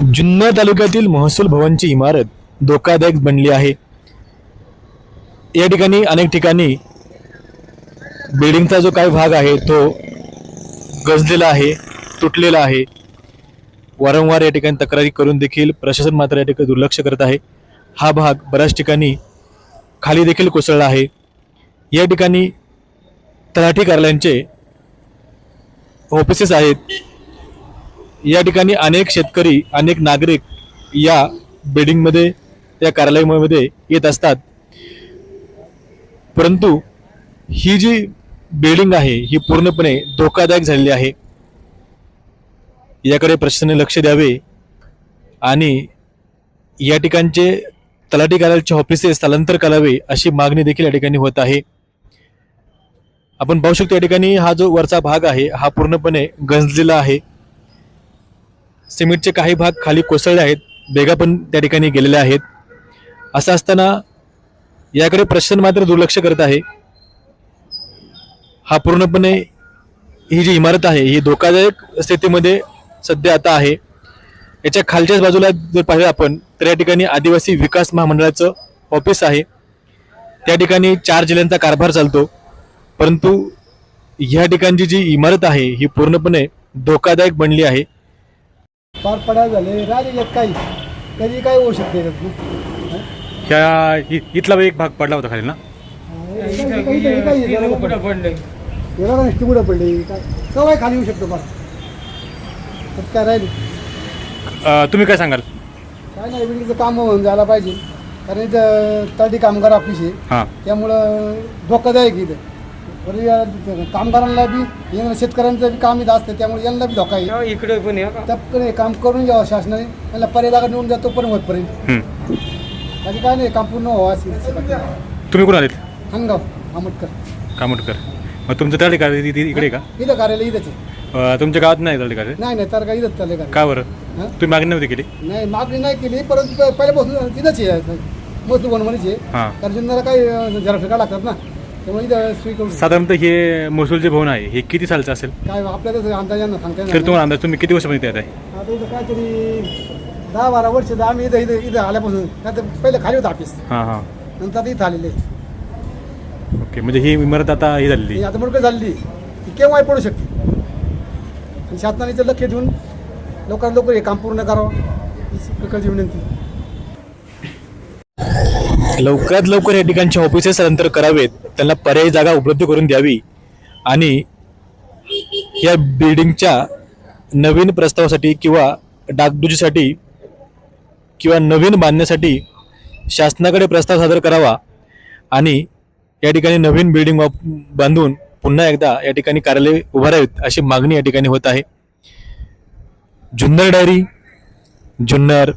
जुन्नर तालुक्यातील महसूल भवनची इमारत धोकादायक बनली आहे. या ठिकाणी अनेक ठिकाणी बिल्डिंगचा जो काही भाग आहे तो गजलेला आहे तुटलेला आहे. वारंवार या ठिकाणी तक्रारी करून देखील प्रशासन मात्र या ठिकाणी दुर्लक्ष करत आहे. हा भाग बऱ्याच ठिकाणी खाली देखील कोसळला आहे. या ठिकाणी तलाठी कार्यालयांचे ऑफिसेस आहेत. या ठिकाणी अनेक शेतकरी अनेक नागरिक या बिल्डिंगमध्ये या कार्यालयामध्ये येत असतात. परंतु ही जी बिल्डिंग आहे ही पूर्णपणे धोकादायक झालेली आहे. याकडे प्रशासनाने लक्ष द्यावे आणि या ठिकाणचे तलाठी कार्यालयाचे ऑफिसेस स्थलांतर करावे अशी मागणी देखील या ठिकाणी होत आहे. आपण पाहू शकतो या ठिकाणी हा जो वरचा भाग आहे हा पूर्णपणे गंजलेला आहे. सिमेंटचे काही भाग खाली कोसळले आहेत बेगा पण त्या ठिकाणी गेलेले आहेत. असं असताना याकडे प्रशासन मात्र दुर्लक्ष करत आहे. हा पूर्णपणे ही जी इमारत आहे ही धोकादायक स्थितीमध्ये सध्या आता आहे. याच्या खालच्याच बाजूला जर पाहिलं आपण तर या ठिकाणी आदिवासी विकास महामंडळाचं ऑफिस आहे. त्या ठिकाणी चार जिल्ह्यांचा कारभार चालतो. परंतु ह्या ठिकाणची जी इमारत आहे ही पूर्णपणे धोकादायक बनली आहे. पार पडायला झाले राहिलेत काही. कधी काय होऊ शकते इथला एक भाग पडला होता खाली ना? काही- चिमुडं पडले काय केव्हाही खाली येऊ शकतो त्यात काय राहील तुम्ही काय सांगाल? काय नाही बिल्डिंगचं काम होऊन जायला पाहिजे. कारण इथं तळी कामगार ऑफिस आहे. हां. त्यामुळं धोकादायक आहे इथं. बरं या कामगारांना बी यांना शेतकऱ्यांचं बी काम इथं असतं त्यामुळे यांना बी धोका आहे. हा, इकडे पण आहे का टपकन काम करून घ्यावं शासनाने त्यांना पर्याय जागा नेऊन जातो पण होतपर्यंत. बाकी काय नाही काम पूर्ण व्हावं अशी तुम्ही कोण आलेत? हंगाव आमटकर. कामटकर. मग तुमचं त्या ठिकाणी इकडे का? इथं कार्यालय इथंच आहे. तुमच्या गावात नाही त्या ठिकाणी? नाही नाही तर काय इथंच चाललंय कार्यालय. का बरं? हं? तुम्ही मागणी नव्हती केली? नाही मागणी नाही केली परंतु प- पहिल्यापासून तिथंच आहे. मस्त बनवणीच आहे. हां. कारण जुन्नरला काही झरफिका लागतात ना. त्यामुळे इथं स्वी करून साधारणतः हे महसूल जे भवन आहे. हे किती सालचं असेल? काय आपल्याला अंदाजानं सांगता येणार तर तुम्हाला अंदाज तुम्ही किती वर्षामध्ये येत आहे? नाही. आता इथं काहीतरी दहा बारा वर्ष तर आम्ही इथं इथं इथं आल्यापासून काय तर पहिलं खाली होतं ऑफिस हां हां. नंतर आता इथं आलेले. ओके म्हणजे ही इमारत आता ही झालेली. ही आता मोठं झालेली. ती केव्हाही पडू शकते. आणि शासनाने इथं लक्ष देऊन लवकरात लवकर हे काम पूर्ण करावं ही प्रकारची विनंती. लवकरात लवकर या ठिकाणचे ऑफिसेस स्थलांतर करावेत. त्यांना पर्यायी जागा उपलब्ध करून द्यावी. आणि या बिल्डिंगच्या नवीन प्रस्तावासाठी किंवा डागडुजीसाठी किंवा नवीन बांधण्यासाठी शासनाकडे प्रस्ताव सादर करावा आणि या ठिकाणी नवीन बिल्डिंग वाप बांधून पुन्हा एकदा या ठिकाणी कार्यालय उभारावीत अशी मागणी या ठिकाणी होत आहे. जुन्नर डायरी जुन्नर